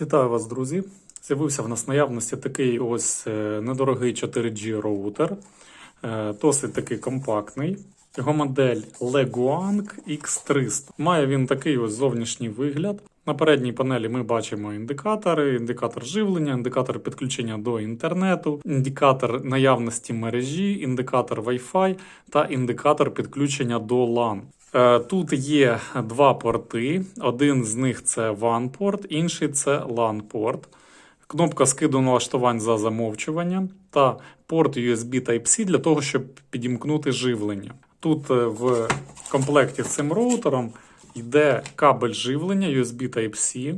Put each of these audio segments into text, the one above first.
Вітаю вас, друзі! З'явився в нас наявності такий ось е, недорогий 4G роутер, Е, досить такий компактний. Його модель Leguang X300. Має він такий ось зовнішній вигляд. На передній панелі ми бачимо індикатори, індикатор живлення, індикатор підключення до інтернету, індикатор наявності мережі, індикатор Wi-Fi та індикатор підключення до LAN. Е, Тут є два порти. Один з них це WAN-порт, інший це LAN-порт. Кнопка скиду налаштувань за замовчуванням та порт USB Type-C для того, щоб підімкнути живлення. Тут е, в комплекті з цим роутером йде кабель живлення USB Type-C,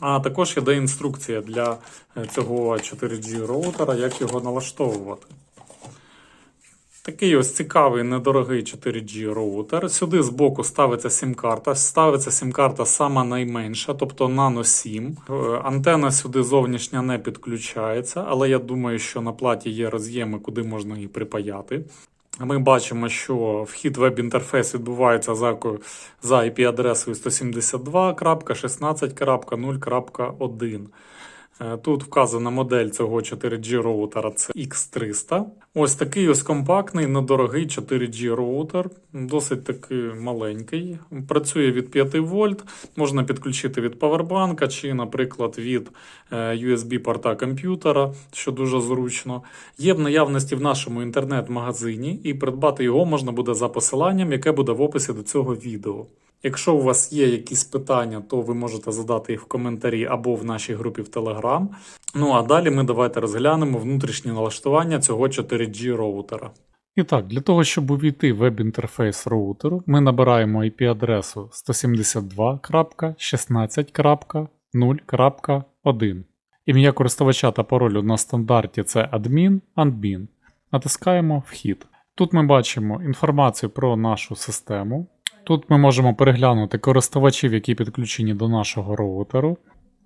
а також йде інструкція для е, цього 4G роутера, як його налаштовувати. Такий ось цікавий недорогий 4G роутер. Сюди збоку ставиться сім-карта. Ставиться сім-карта сама найменша, тобто Nano 7. Е, Антена сюди зовнішня не підключається, але я думаю, що на платі є роз'єми, куди можна її припаяти. Ми бачимо, що вхід веб-інтерфейс відбувається за, за IP-адресою 172.16.0.1. Е, Тут вказана модель цього 4G роутера це X300. Ось такий ось компактний, недорогий 4G роутер, досить таки маленький. Працює від 5 вольт, можна підключити від павербанка чи, наприклад, від е, USB-порта комп'ютера, що дуже зручно. Є в наявності в нашому інтернет-магазині, і придбати його можна буде за посиланням, яке буде в описі до цього відео. Якщо у вас є якісь питання, то ви можете задати їх в коментарі або в нашій групі в Telegram. Ну а далі ми давайте розглянемо внутрішні налаштування цього 4G роутера. І так, для того, щоб увійти в веб-інтерфейс роутеру, ми набираємо IP-адресу 172.16.0.1. Ім'я користувача та паролю на стандарті це admin, admin. Натискаємо Вхід. Тут ми бачимо інформацію про нашу систему. Тут ми можемо переглянути користувачів, які підключені до нашого роутеру.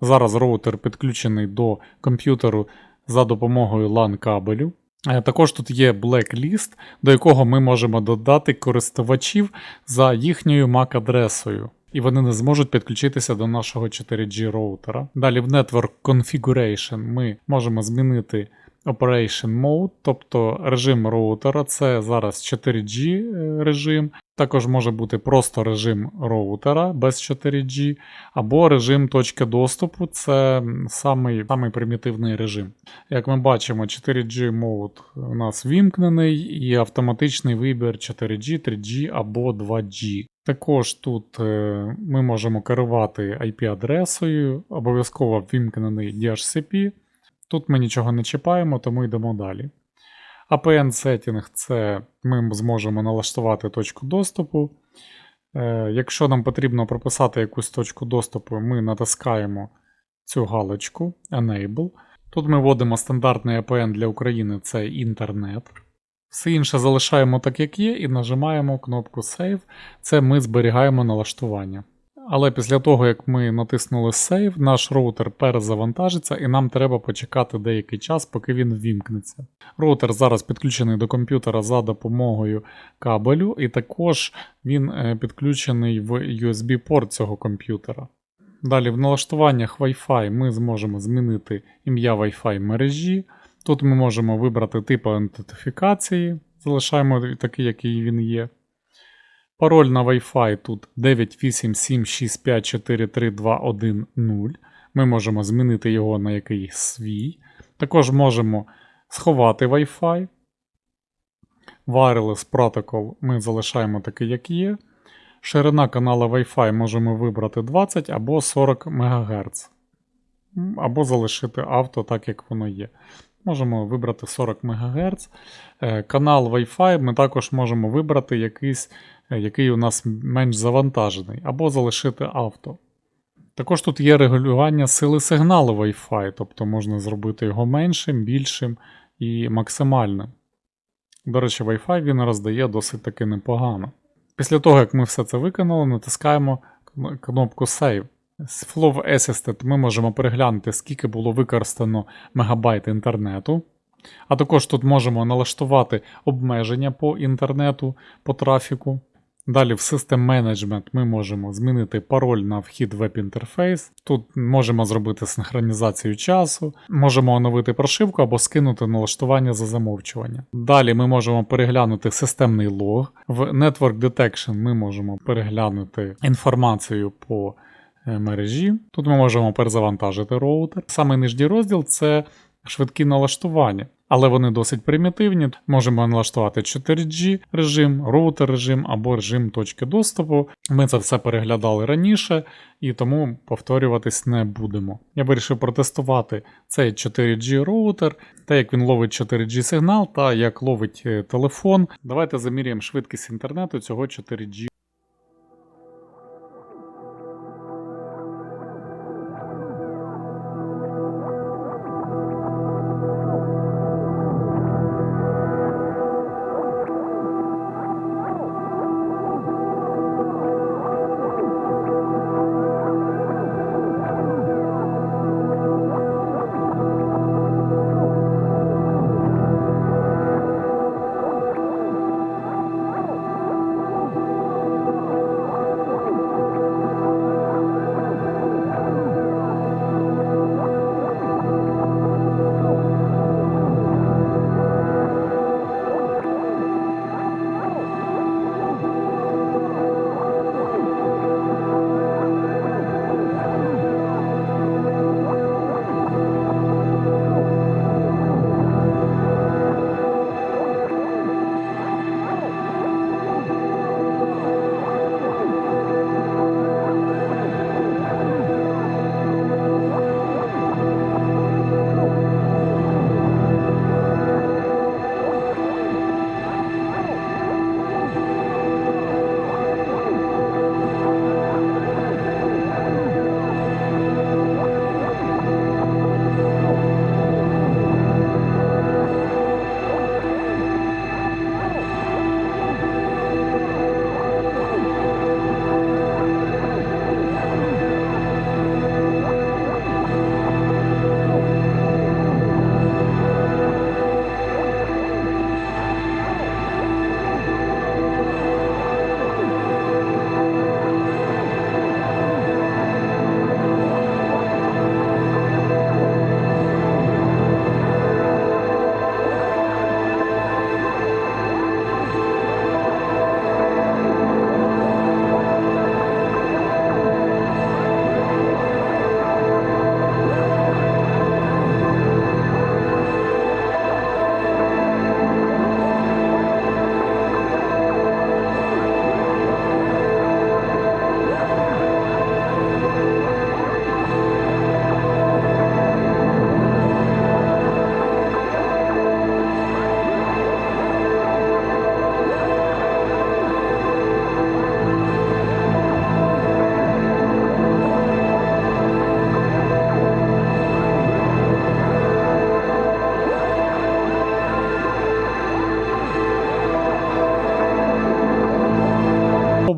Зараз роутер підключений до комп'ютеру за допомогою LAN кабелю. Е, Також тут є blacklist, до якого ми можемо додати користувачів за їхньою MAC-адресою. І вони не зможуть підключитися до нашого 4G роутера. Далі в Network Configuration ми можемо змінити Operation Mode, тобто режим роутера. Це зараз 4G режим. Також може бути просто режим роутера без 4G, або режим точки доступу це самий, самий примітивний режим. Як ми бачимо, 4G мод у нас вімкнений і автоматичний вибір 4G, 3G або 2G. Також тут е, ми можемо керувати IP-адресою, обов'язково вімкнений DHCP. Тут ми нічого не чіпаємо, тому йдемо далі. APN Setting це ми зможемо налаштувати точку доступу. Е, Якщо нам потрібно прописати якусь точку доступу, ми натискаємо цю галочку Enable. Тут ми вводимо стандартний APN для України це інтернет. Все інше залишаємо так, як є, і нажимаємо кнопку Save. Це ми зберігаємо налаштування. Але після того, як ми натиснули Save, наш роутер перезавантажиться і нам треба почекати деякий час, поки він ввімкнеться. Роутер зараз підключений до комп'ютера за допомогою кабелю, і також він е, підключений в USB-порт цього комп'ютера. Далі в налаштуваннях Wi-Fi ми зможемо змінити ім'я Wi-Fi мережі. Тут ми можемо вибрати тип аутентифікації, залишаємо такий, який він є. Пароль на Wi-Fi тут 98765433210. Ми можемо змінити його на якийсь свій. Також можемо сховати Wi-Fi. Wireless Protocol ми залишаємо такий, як є. Ширина канала Wi-Fi можемо вибрати 20 або 40 МГц. Або залишити авто так, як воно є. Можемо вибрати 40 МГц. Е, Канал Wi-Fi ми також можемо вибрати якийсь, який у нас менш завантажений, або залишити авто. Також тут є регулювання сили сигналу Wi-Fi, тобто можна зробити його меншим, більшим і максимальним. До речі, Wi-Fi він роздає досить таки непогано. Після того, як ми все це виконали, натискаємо кнопку Save. З Flow Assistant ми можемо переглянути, скільки було використано мегабайт інтернету. А також тут можемо налаштувати обмеження по інтернету, по трафіку. Далі в System Management ми можемо змінити пароль на вхід веб-інтерфейс. Тут можемо зробити синхронізацію часу, можемо оновити прошивку або скинути налаштування за замовчування. Далі ми можемо переглянути системний лог. В Network Detection ми можемо переглянути інформацію по е, мережі. Тут ми можемо перезавантажити роутер. Саме нижній розділ це швидкі налаштування, але вони досить примітивні. Можемо налаштувати 4G режим, роутер режим або режим точки доступу. Ми це все переглядали раніше і тому повторюватись не будемо. Я вирішив протестувати цей 4G роутер, те, як він ловить 4G сигнал та як ловить е, телефон. Давайте заміряємо швидкість інтернету цього 4G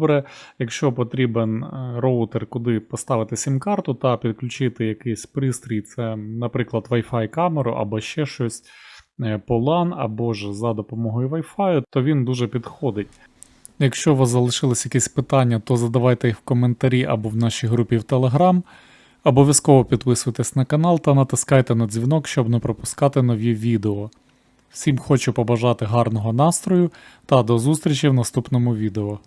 добре. Якщо потрібен е, роутер, куди поставити сім-карту та підключити якийсь пристрій, це, наприклад, Wi-Fi камеру або ще щось е, по LAN, або ж за допомогою Wi-Fi, то він дуже підходить. Якщо у вас залишились якісь питання, то задавайте їх в коментарі або в нашій групі в Telegram. Обов'язково підписуйтесь на канал та натискайте на дзвінок, щоб не пропускати нові відео. Всім хочу побажати гарного настрою та до зустрічі в наступному відео.